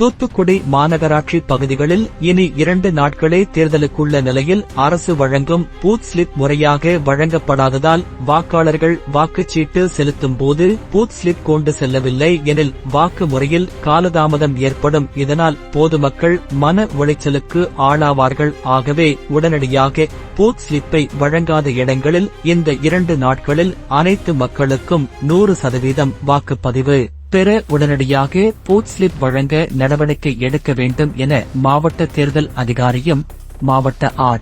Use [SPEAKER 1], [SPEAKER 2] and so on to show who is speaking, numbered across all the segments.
[SPEAKER 1] தூத்துக்குடி மாநகராட்சி பகுதிகளில் இனி இரண்டு நாட்களே தேர்தலுக்குள்ள நிலையில் அரசு வழங்கும் பூத் ஸ்லிப் முறையாக வழங்கப்படாததால் வாக்காளர்கள் வாக்குச்சீட்டு செலுத்தும் போது பூத் ஸ்லிப் கொண்டு செல்லவில்லை எனில் வாக்கு முறையில் காலதாமதம் ஏற்படும். இதனால் பொதுமக்கள் மன உளைச்சலுக்கு ஆளாவார்கள். ஆகவே உடனடியாக பூத் ஸ்லிப்பை வழங்காத இடங்களில் இந்த இரண்டு நாட்களில் அனைத்து மக்களுக்கும் நூறு சதவீதம் வாக்குப்பதிவு. பெற உடனடியாக பூத் ஸ்லிப் வழங்க நடவடிக்கை எடுக்க வேண்டும் என மாவட்ட தேர்தல் அதிகாரியும் மாவட்ட ஆட்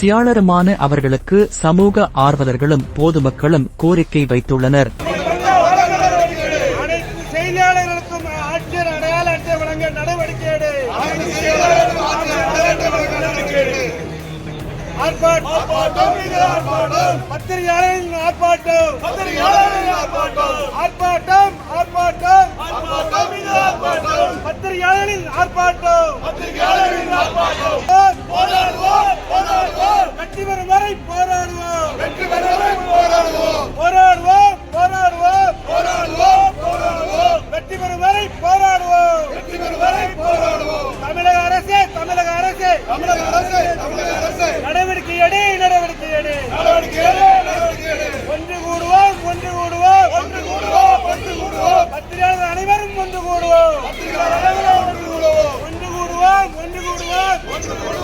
[SPEAKER 1] சியாளருமான அவர்களுக்கு சமூக ஆர்வலர்களும் பொதுமக்களும் கோரிக்கை வைத்துள்ளனர்.
[SPEAKER 2] ஆர்ப்பாட்டம். பத்திரிகையாளர்களின் ஆர்ப்பாட்டம் ஆர்ப்பாட்டம். ஆர்ப்பாட்டம். பத்திரிகையாளர்களின் ஆர்ப்பாட்டம். வெற்றி பெறும் வரை போராடுவோம். போராடுவோம். போராடுவோம் வெற்றி பெறும் வரை போராடுவோம். தமிழக அரசே தமிழக அரசே. நடவடிக்கை எடு நடவடிக்கை எடு. ஒன்று கூடுவோம் ஒன்று கூடுவோம். ஒன்று கூடுவோம் ஒன்று கூடுவோம். பத்திரிகையாளர் அனைவரும் ஒன்று கூடுவோம். What's the point?